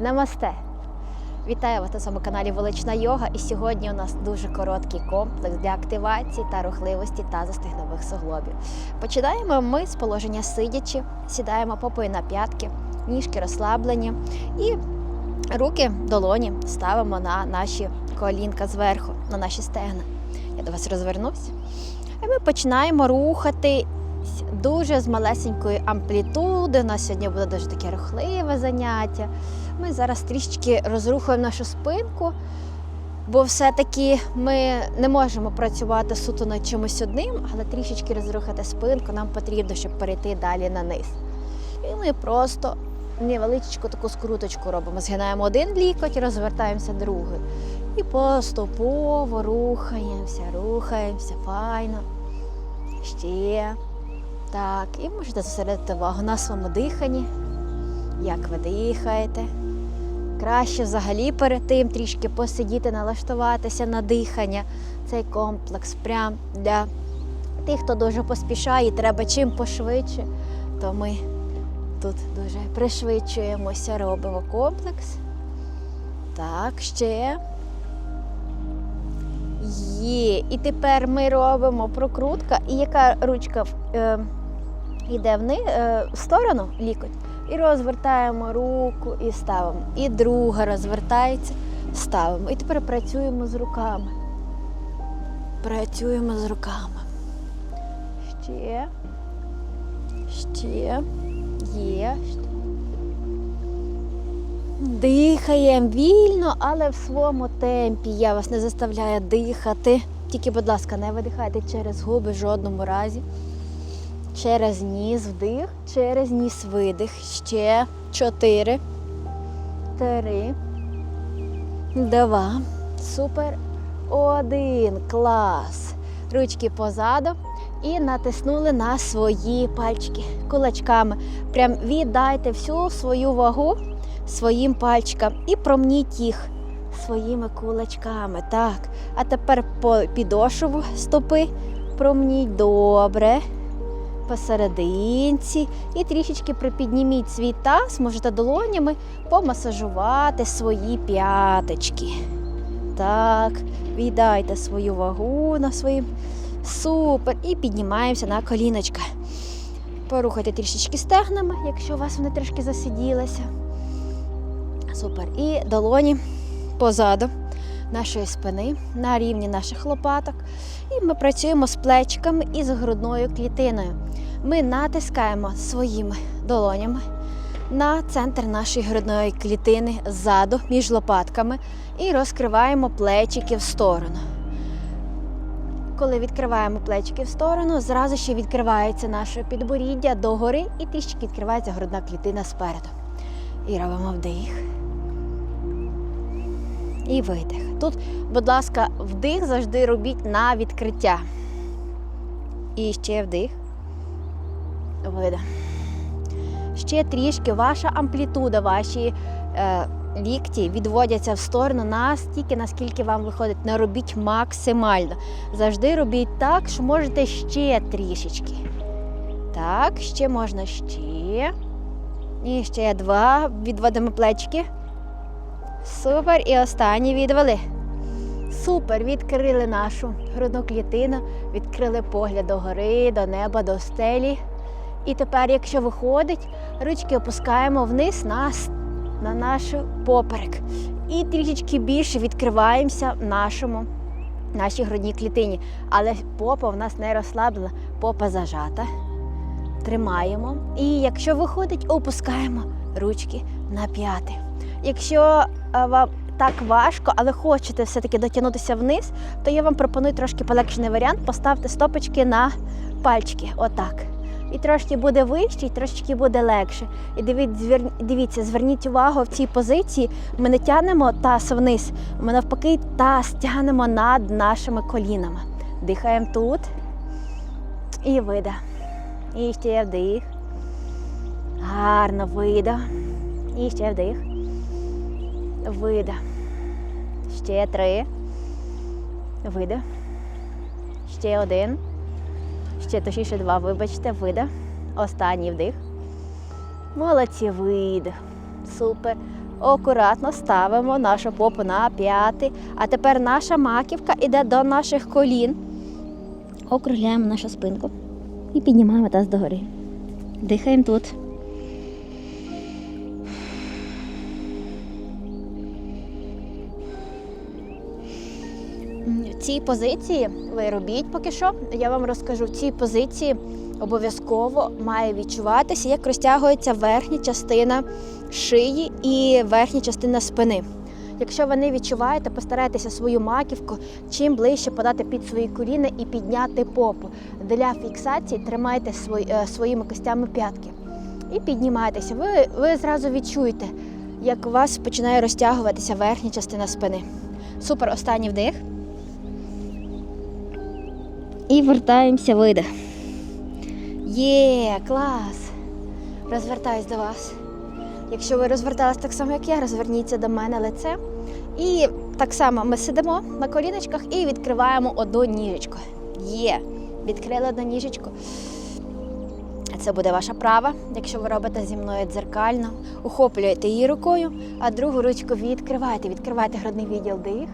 Намасте! Вітаю вас на своєму каналі Велична Йога. І сьогодні у нас дуже короткий комплекс для активації та рухливості та стегнових суглобів. Починаємо ми з положення сидячи, сідаємо попою на п'ятки, ніжки розслаблені і руки долоні ставимо на наші колінка зверху, на наші стегна. Я до вас розвернусь. І ми починаємо рухати дуже з малесенької амплітуди. У нас сьогодні буде дуже таке рухливе заняття. Ми зараз трішечки розрухуємо нашу спинку, бо все-таки ми не можемо працювати суто над чимось одним, але трішечки розрухати спинку нам потрібно, щоб перейти далі на низ. І ми просто невеличку таку скруточку робимо. Згинаємо один лікоть, розвертаємося другий. І поступово рухаємося, рухаємося, файно. Ще. Так, і можете зосередити увагу на своєму диханні, як ви дихаєте. Краще взагалі перед тим трішки посидіти, налаштуватися на дихання. Цей комплекс прям для тих, хто дуже поспішає, і треба чим пошвидше, то ми тут дуже пришвидшуємося, робимо комплекс. Так, ще. Є. І тепер ми робимо прокрутка, і яка ручка е, йде е, в сторону лікоть. І розвертаємо руку і ставимо. І друга розвертається, ставимо. І тепер працюємо з руками. Працюємо з руками. Ще. Ще. Є. Дихаємо вільно, але в своєму темпі. Я вас не заставляю дихати. Тільки, будь ласка, не видихайте через губи в жодному разі. Через ніс вдих, через ніс видих. Ще чотири. Три. Два. Супер. Один. Клас. Ручки позаду. І натиснули на свої пальчики кулачками. Прям віддайте всю свою вагу своїм пальчикам і промніть їх своїми кулачками. Так. А тепер по підошву стопи промніть добре посерединці і трішечки припідніміть свій таз, можете долонями помасажувати свої п'яточки. Так, віддайте свою вагу на свої. Супер. І піднімаємося на коліночка. Порухайте трішечки стегнами, якщо у вас вони трішки засиділися. Супер. І долоні позаду нашої спини на рівні наших лопаток. І ми працюємо з плечиками і з грудною клітиною. Ми натискаємо своїми долонями на центр нашої грудної клітини ззаду між лопатками і розкриваємо плечики в сторону. Коли відкриваємо плечики в сторону, зразу ще відкривається наше підборіддя догори і трішки відкривається грудна клітина спереду. І робимо вдих. І видих. Тут, будь ласка, вдих завжди робіть на відкриття. І ще вдих. Видих. Ще трішки ваша амплітуда, ваші е, лікті відводяться в сторону настільки, наскільки вам виходить. Не робіть максимально. Завжди робіть так, що можете ще трішечки. Так, ще можна ще. І ще два. Відводимо плечики. Супер. І останні відвели. Супер. Відкрили нашу грудну клітину, відкрили погляд до гори, до неба, до стелі. І тепер, якщо виходить, ручки опускаємо вниз на, на наш поперек. І трішечки більше відкриваємося нашому, нашій грудній клітині. Але попа в нас не розслаблена, попа зажата. Тримаємо. І якщо виходить, опускаємо ручки на п'яти. Якщо вам так важко, але хочете все-таки дотягнутися вниз, то я вам пропоную трошки полегшений варіант. Поставте стопочки на пальчики. Отак. І трошки буде вище, і трошки буде легше. І дивіться, зверніть увагу в цій позиції. Ми не тягнемо таз вниз, ми навпаки таз тягнемо над нашими колінами. Дихаємо тут. І вида. І ще вдих. Гарно вида. І ще вдих. Вида. Ще три. Вида. Ще один. Ще точніше два, вибачте, вида. Останній вдих. Молодці, видих. Супер. Акуратно ставимо нашу попу на п'яти. А тепер наша маківка йде до наших колін. Округляємо нашу спинку і піднімаємо таз догори. Дихаємо тут. Цій позиції ви робіть поки що. Я вам розкажу, в цій позиції обов'язково має відчуватися, як розтягується верхня частина шиї і верхня частина спини. Якщо ви не відчуваєте, постарайтеся свою маківку чим ближче подати під свої коліна і підняти попу. Для фіксації тримайте е, своїми костями п'ятки і піднімайтеся. Ви, ви зразу відчуєте, як у вас починає розтягуватися верхня частина спини. Супер, останній вдих. І вертаємося видих. Є, клас! Розвертаюсь до вас. Якщо ви розвертались так само, як я, розверніться до мене лице. І так само ми сидимо на коліночках і відкриваємо одну ніжечку. Є. Відкрили одну ніжечку. Це буде ваша права. Якщо ви робите зі мною дзеркально, ухоплюєте її рукою, а другу ручку відкриваєте. Відкриваєте грудний відділ дих.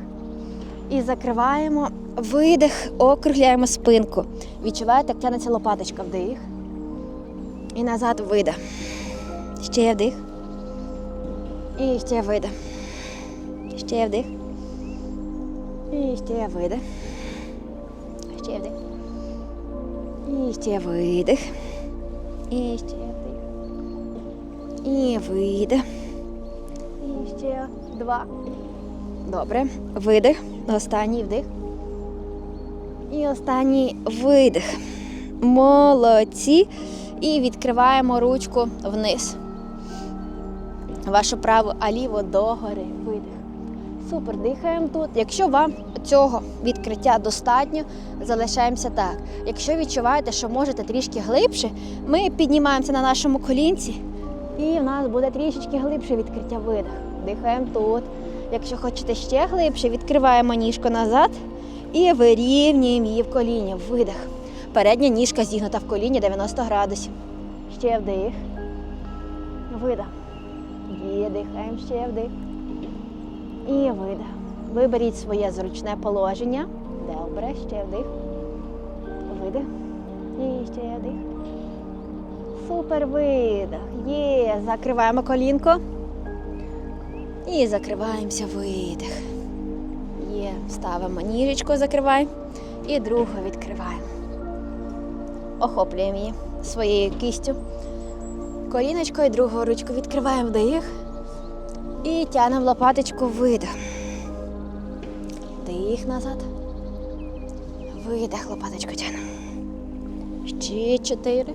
І закриваємо видих, округляємо спинку. Відчуваєте, як тянеться лопаточка вдих. І назад видих. Ще вдих. І ще видих. Ще вдих. І ще видих. Ще вдих. І ще видих. І ще вдих. І видих. І ще два. Добре. Видих. Останній вдих. І останній видих. Молодці. І відкриваємо ручку вниз. Вашу праву, а ліву догори. Видих. Супер, дихаємо тут. Якщо вам цього відкриття достатньо, залишаємося так. Якщо відчуваєте, що можете трішки глибше, ми піднімаємося на нашому колінці, і в нас буде трішечки глибше відкриття видих. Дихаємо тут. Якщо хочете ще глибше, відкриваємо ніжку назад і вирівнюємо її в коліні. Видих. Передня ніжка зігнута в коліні 90 градусів. Ще вдих. Видих. Є, дихаємо ще вдих. І видих. Виберіть своє зручне положення. Добре, ще вдих. Видих. І ще вдих. Супер видих. Є. Закриваємо колінко. І закриваємося видих. Є. Ставимо ніжечку, закриваємо. І другу відкриваємо. Охоплюємо її своєю кістю. Коліночкою, другу ручку відкриваємо вдих. І тягнемо лопаточку видих. Дих назад. Видих, лопаточку тягнемо. Ще чотири.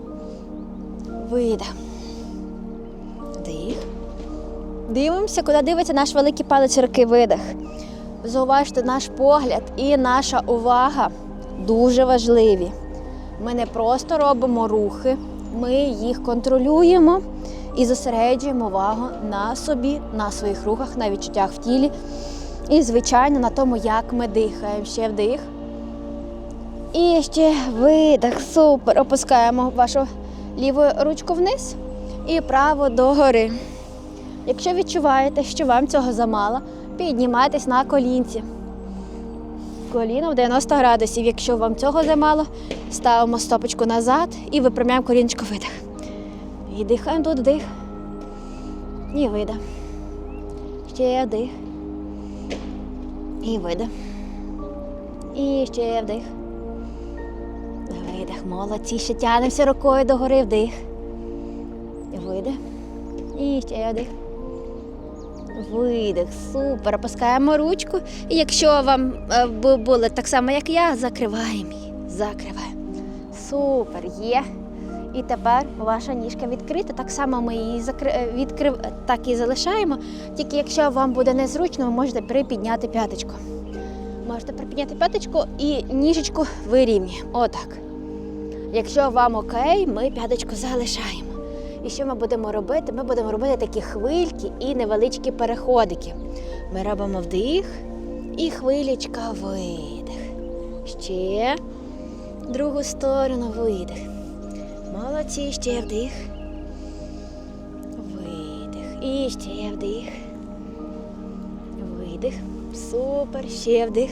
Видих. Дих. Дивимося, куди дивиться наш великий палець руки видих. Зауважте, наш погляд і наша увага дуже важливі. Ми не просто робимо рухи, ми їх контролюємо і зосереджуємо увагу на собі, на своїх рухах, на відчуттях в тілі. І, звичайно, на тому, як ми дихаємо. Ще вдих. І ще видих. Супер. Опускаємо вашу ліву ручку вниз і праву догори. Якщо відчуваєте, що вам цього замало, піднімайтесь на колінці. Коліно в 90 градусів. Якщо вам цього замало, ставимо стопочку назад і випрямляємо коліночко видих. І дихаємо тут вдих. І видих. Ще вдих. І видих. І ще вдих. Видих. Молодці. Ще тянемося рукою догори вдих. Видих. І ще вдих. Видих, супер. Опускаємо ручку. І якщо вам е, бу- було так само, як я, закриваємо її. Закриваємо. Супер, є. І тепер ваша ніжка відкрита. Так само ми її закри... е, відкрив... так і залишаємо. Тільки якщо вам буде незручно, ви можете припідняти п'яточку. Можете припідняти п'яточку і ніжечку вирівнюємо. Отак. Якщо вам окей, ми п'яточку залишаємо. І що ми будемо робити? Ми будемо робити такі хвильки і невеличкі переходики. Ми робимо вдих і хвилечка видих. Ще другу сторону видих. Молодці, ще вдих. Видих. І ще вдих. видих. Супер. Ще вдих.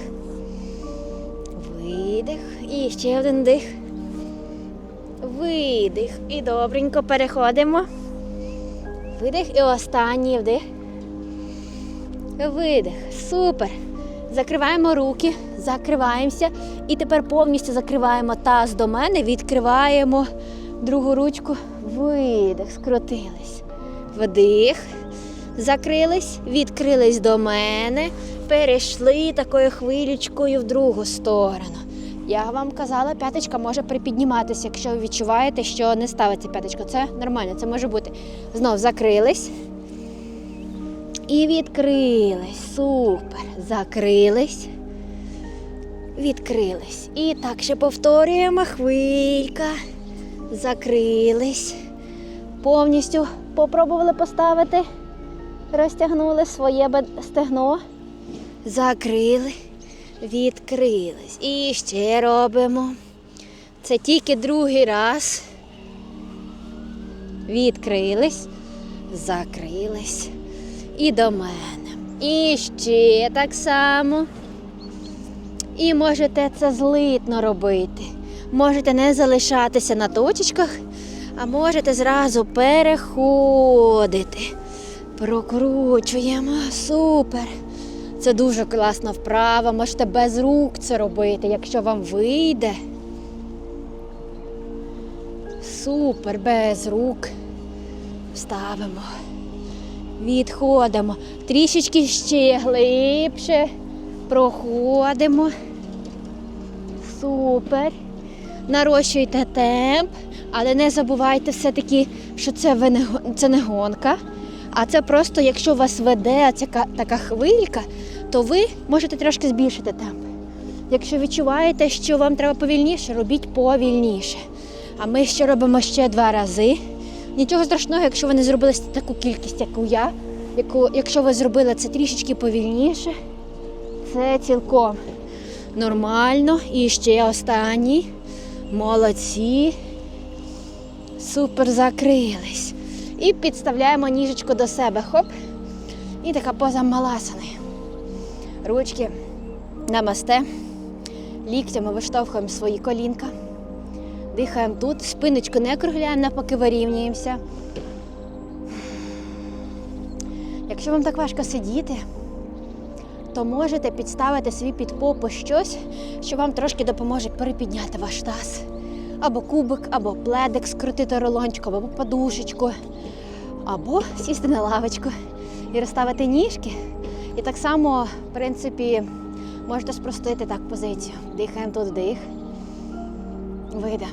Видих. І ще один дих. Видих. І добренько переходимо. Видих і останній вдих. Видих. Супер. Закриваємо руки, закриваємося. І тепер повністю закриваємо таз до мене, відкриваємо другу ручку. Видих. Скрутились. Вдих. Закрились, відкрились до мене, перейшли такою хвилючкою в другу сторону. Я вам казала, п'яточка може припідніматися, якщо ви відчуваєте, що не ставиться п'яточка. Це нормально, це може бути. Знов закрились. І відкрились. Супер. Закрились. Відкрились. І так ще повторюємо. Хвилька. Закрились. Повністю попробували поставити. Розтягнули своє стегно. Закрили. Відкрились. І ще робимо. Це тільки другий раз. Відкрились. Закрились. І до мене. І ще так само. І можете це злитно робити. Можете не залишатися на точечках, а можете зразу переходити. Прокручуємо. Супер. Це дуже класна вправа. Можете без рук це робити, якщо вам вийде. Супер, без рук. Ставимо. Відходимо. Трішечки ще глибше. Проходимо. Супер. Нарощуйте темп, але не забувайте все-таки, що це, ви не, це не гонка. А це просто, якщо вас веде ця така хвилька, то ви можете трошки збільшити темп. Якщо відчуваєте, що вам треба повільніше, робіть повільніше. А ми ще робимо ще два рази. Нічого страшного, якщо ви не зробили таку кількість, яку я. Яку, якщо ви зробили це трішечки повільніше, це цілком нормально. І ще останній. Молодці. Супер закрились. І підставляємо ніжечку до себе. Хоп. І така поза маласани. Ручки намасте. Ліктями виштовхуємо свої колінка. Дихаємо тут, спиночку не округляємо, навпаки вирівнюємося. Якщо вам так важко сидіти, то можете підставити свій під попу щось, що вам трошки допоможе перепідняти ваш таз. Або кубик, або пледик скрутити рулончиком, або подушечку, або сісти на лавочку і розставити ніжки. І так само, в принципі, можете спростити так позицію. Дихаємо тут вдих. Вида.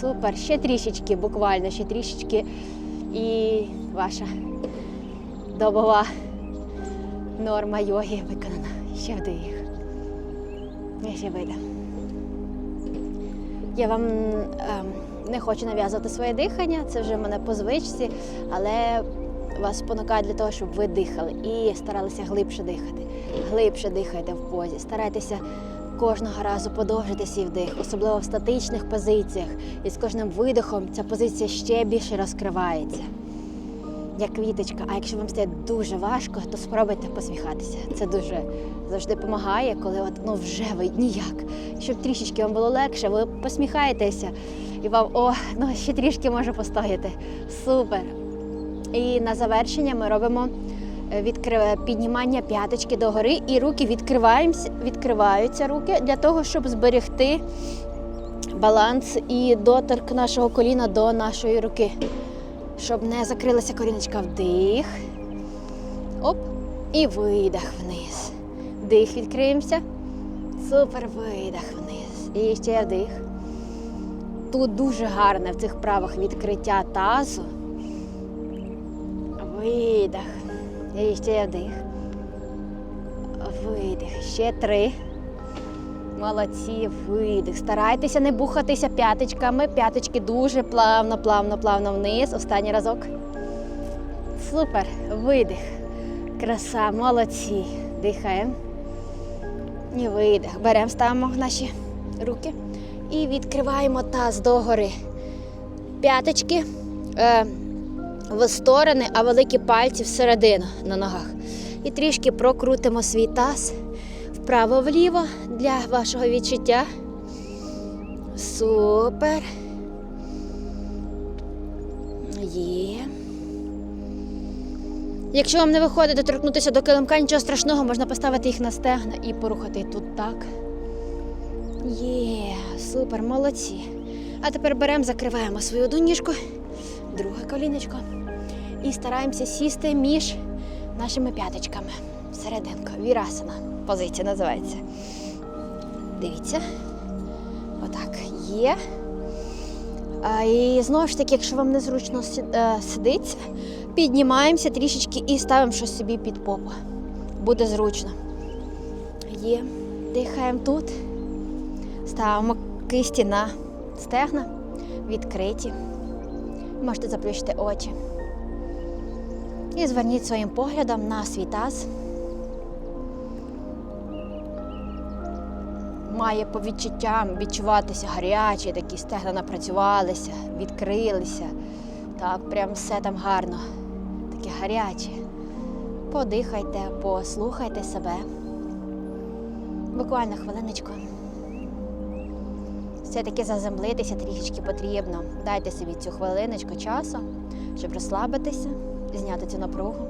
Супер. Ще трішечки, буквально, ще трішечки. І ваша добова норма йоги виконана. Ще вдих. І ще вида. Я вам ем, не хочу нав'язувати своє дихання, це вже в мене по звичці, але вас спонукаю для того, щоб ви дихали і старалися глибше дихати. Глибше дихайте в позі. Старайтеся кожного разу подовжити свій вдих, особливо в статичних позиціях. І з кожним видихом ця позиція ще більше розкривається. Як квіточка, а якщо вам стає дуже важко, то спробуйте посміхатися. Це дуже завжди допомагає, коли от, ну, вже ви ніяк. Щоб трішечки вам було легше, ви посміхаєтеся і вам о, ну ще трішки може постояти. Супер. І на завершення ми робимо е, відкри- піднімання п'яточки догори і руки відкриваємося, відкриваються руки для того, щоб зберегти баланс і доторк нашого коліна до нашої руки. Щоб не закрилася коріночка вдих. Оп. І видих вниз. Вдих відкриємося. Супер видих вниз. І ще вдих. Тут дуже гарне в цих правах відкриття тазу. Видих. І ще вдих. Видих. Ще три. Молодці, видих. Старайтеся не бухатися п'яточками. П'яточки дуже плавно, плавно, плавно вниз. Останній разок. Супер. Видих. Краса, молодці. Дихаємо. І видих. Беремо, ставимо наші руки і відкриваємо таз догори. П'яточки е, в сторони, а великі пальці всередину на ногах. І трішки прокрутимо свій таз вправо-вліво для вашого відчуття. Супер. Є. Якщо вам не виходить доторкнутися до килимка, нічого страшного, можна поставити їх на стегна і порухати тут так. Є, супер, молодці. А тепер беремо, закриваємо свою одну ніжку, друге коліночко. І стараємося сісти між нашими п'яточками. Всерединку. Вірасана. Позиція називається. Дивіться. Отак. Є. І знову ж таки, якщо вам незручно е, сидиться, піднімаємося трішечки і ставимо щось собі під попу. Буде зручно. Є. Дихаємо тут. Ставимо кисті на стегна, відкриті. Можете заплющити очі. І зверніть своїм поглядом на свій таз. Має по відчуттям відчуватися гарячі, такі стегна напрацювалися, відкрилися. Так, прям все там гарно, таке гаряче. Подихайте, послухайте себе. Буквально хвилиночку. Все-таки заземлитися трішечки потрібно. Дайте собі цю хвилиночку часу, щоб розслабитися, зняти цю напругу.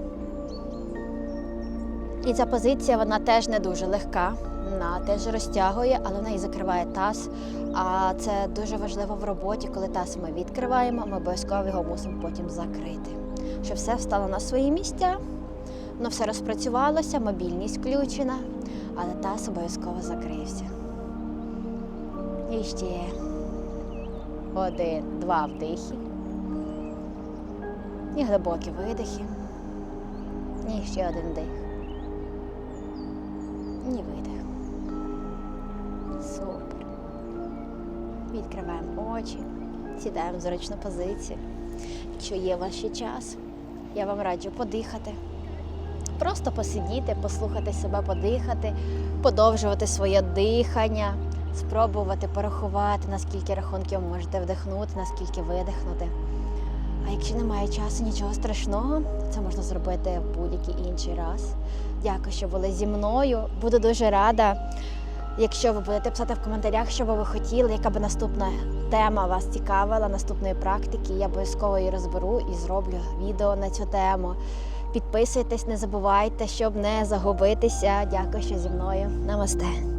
І ця позиція вона теж не дуже легка. Вона теж розтягує, але вона і закриває таз. А це дуже важливо в роботі, коли таз ми відкриваємо, ми обов'язково його мусимо потім закрити. Щоб все встало на свої місця, воно все розпрацювалося, мобільність включена, але таз обов'язково закрився. І ще один, два вдихи. І глибокі видихи. І ще один вдих. І видих. Супер. Відкриваємо очі, сідаємо в зручну позицію. Якщо є ваш ще час, я вам раджу подихати. Просто посидіти, послухати себе подихати, подовжувати своє дихання, спробувати порахувати, наскільки рахунків можете вдихнути, наскільки видихнути. А якщо немає часу, нічого страшного, це можна зробити в будь-який інший раз. Дякую, що були зі мною. Буду дуже рада, якщо ви будете писати в коментарях, що би ви хотіли, яка би наступна тема вас цікавила, наступної практики. Я обов'язково її розберу і зроблю відео на цю тему. Підписуйтесь, не забувайте, щоб не загубитися. Дякую, що зі мною. Намасте.